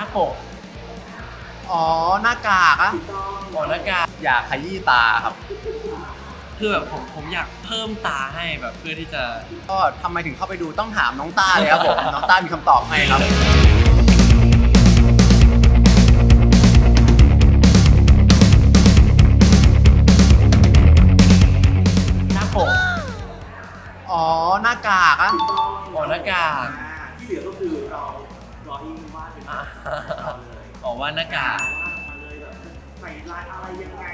น้าปกอ๋อหน้ากากอะหมอหน้ากากอยากขยี้ตาครับ คือแบบผมผมอยากเพิ่มตาให้แบบเพื่อที่จะก็ทำไมถึงเข้าไปดูต้องถามน้องต้าเลยครับผม น้องต้ามีคำตอบให้ครับ หน้าปกอ๋อหน้ากากอะหมอหน้ากาก ที่เหลือก็คือเรารออิงวาด เป็นอะเราเลยบอกว่าหน้ากากวาดมาเลยแบบใส่ลายอะไรยังไง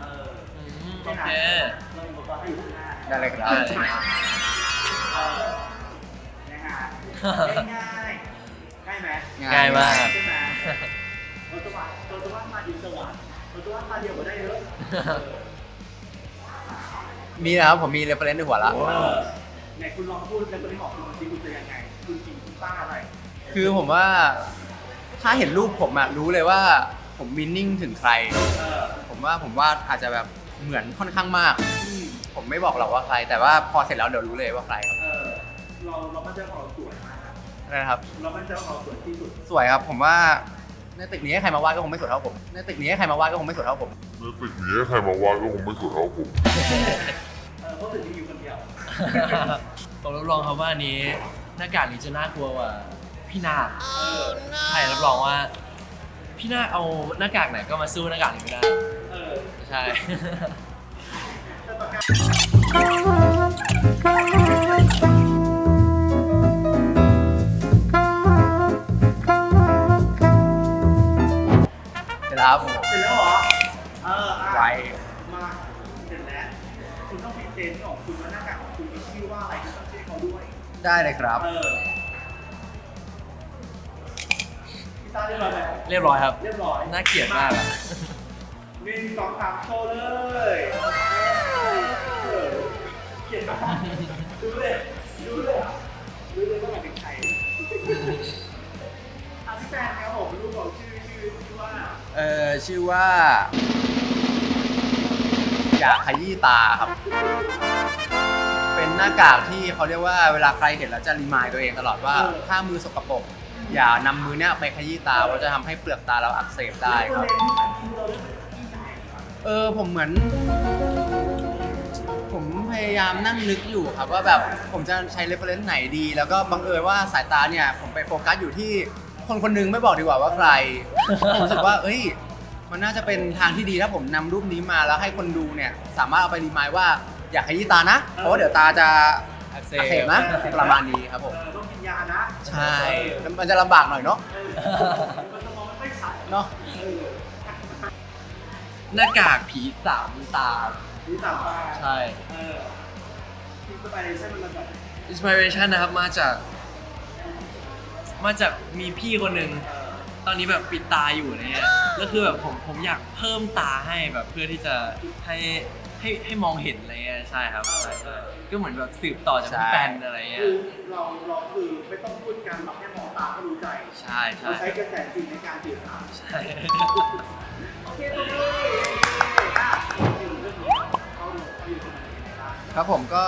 เอออืมโอเคเราอุปกรณ์ให้อยู่ข้างหน้าได้เลยครับได้เลย เออนะฮะง่ายๆง่ายไหมง่ายมาก ใช่ไหมเราจะวาดเราจะวาดมาดินสวรรค์เราจะวาดมาเดียวก็ได้เยอะมีนะครับผมมีเรฟเฟรนซ์ในหัวละ เออไหนคุณลองพูดแล้วตัวนี้บอกคุณจริงคุณจะยังไง คุณจริงคุณต้าอะไร คือผมว่า ถ้าเห็นรูปผมอะรู้เลยว่าผมมินนิ่งถึงใครเออผมว่าผมว่าอาจจะแบบเหมือนค่อนข้างมากอืมผมไม่บอกหรอกว่าใคร แต่ว่าพอเสร็จแล้วเดี๋ยวรู้เลยว่าใครครับเออเราเรามั่นใจว่าเราสวยมากนะนะครับ เรามั่นใจว่าเราสวยที่สุด สวยครับ ผมว่าในตึกนี้ใครมาวาดก็คงไม่สวยเท่าผมในตึกนี้ใครมาวาดก็คงไม่สวยเท่าผม ในตึกนี้ใครมาวาดก็คงไม่สวยเท่าผม เออเพราะถึงมีอยู่คนเดียวผมรับรองครับว่าอันนี้หน้ากากนี้จะน่ากลัวกว่า พี่นาคเออใช่รับรองว่า พี่นาคเอาหน้ากากไหนก็มาสู้หน้ากากนี้ไม่ได้เออใช่แต่ประกาศเสร็จแล้วครับผมเสร็จแล้วเหรอ เอออะไวมาเสร็จแล้ว คุณต้องพรีเซนต์ของคุณว่าหน้ากากของคุณมีชื่อว่าอะไรคุณต้องชื่อเขาด้วย ได้เลยครับ เออ ต้าเรียบร้อยไหมเรียบร้อยครับ เรียบร้อยน่าเกลียดมากอะหนึ่งสองสามโชว์เลยเออเกลียดมากดูเลยดูเลยอะดูเลยว่าหมายถึงใครอาพี่แฟนครับผมรู้บอกชื่อชื่อชื่อว่าเออชื่อว่า อยากขยี้ตาครับ เป็นหน้ากากที่เขาเรียกว่าเวลาใครเห็นแล้วจะรีมายตัวเองตลอดว่าเออถ้ามือสกปรก อย่านำมือเนี้ยไปขยี้ตาเพราะจะทำให้เปลือกตาเราอักเสบได้ครับ เออผมเหมือน ผมพยายามนั่งนึกอยู่ครับว่าแบบผมจะใช้เรฟเฟรนซ์ไหนดี แล้วก็บังเอิญว่าสายตาเนี่ย ผมไปโฟกัสอยู่ที่คนคนหนึงไม่บอกดีกว่าว่าใคร ผมรู้สึกว่า เอ้ย มันน่าจะเป็นทางที่ดีถ้าผมนำรูปนี้มาแล้วให้คนดูเนี่ย สามารถเอาไปรีมายว่าอยากขยี้ตานะ เพราะว่าเดี๋ยวตาจะอักเสอักเสบนะประมาณนี้ครับผมเออต้องกินยานะ ใช่แล้วมันจะลำบากหน่อยเนาะเออมันจะมองไม่ค่อยชัดเนาะเออหน้ากากผีสามตา นี่ตามตาใช่ เออที่สไปเรชั่นมันมาจากไหนอินสปิเรชันนะครับมาจาก มาจากมีพี่คนหนึ่ง เออตอนนี้แบบปิดตาอยู่อะไรเงี้ยแล้วคือแบบผมผมอยากเพิ่มตาให้แบบเพื่อที่จะให้ ให้ให้มองเห็นอะไรเงี้ยใช่ครับใช่ใช่ก็เหมือนแบบสืบต่อจากพี่แปนอะไรเงี้ยคือเราเราคือไม่ต้องพูดกันเราแค่มองตาก็รู้ใจใช่ใช่เราใช้กระแสจิตในการสื่อสารใช่โอเคตรงนี้อะอยู่เรื่องนี้เขาดูเขาอยู่ตรงนี้นะครับผมก็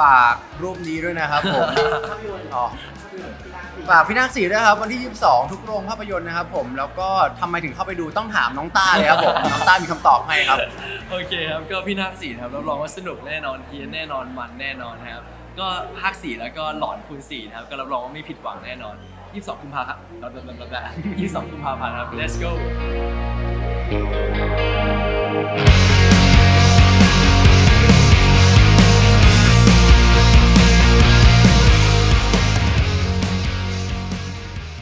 ฝากรูปนี้ด้วยนะครับผมภาพยนตร์อ๋อภาพยนตร์ที่ร้านสี่ฝากพี่นาคสีด้วยครับวันที่ 22 ทุกโรงภาพยนตร์นะครับผมแล้วก็ทำไมถึงเข้าไปดูต้องถามน้องต้าเลยครับผมน้องต้ามีคำตอบให้ครับ โอเคครับ ก็พี่นาคสีนะครับรับรองว่าสนุกแน่นอนเทียนแน่นอนมันแน่นอนนะครับ ก็ภาคสี่แล้วก็หลอนคูณสี่นะครับ ก็รับรองว่าไม่ผิดหวังแน่นอน 22กุมภาพันธ์ครับ22กุมภาพันธ์ครับ let's go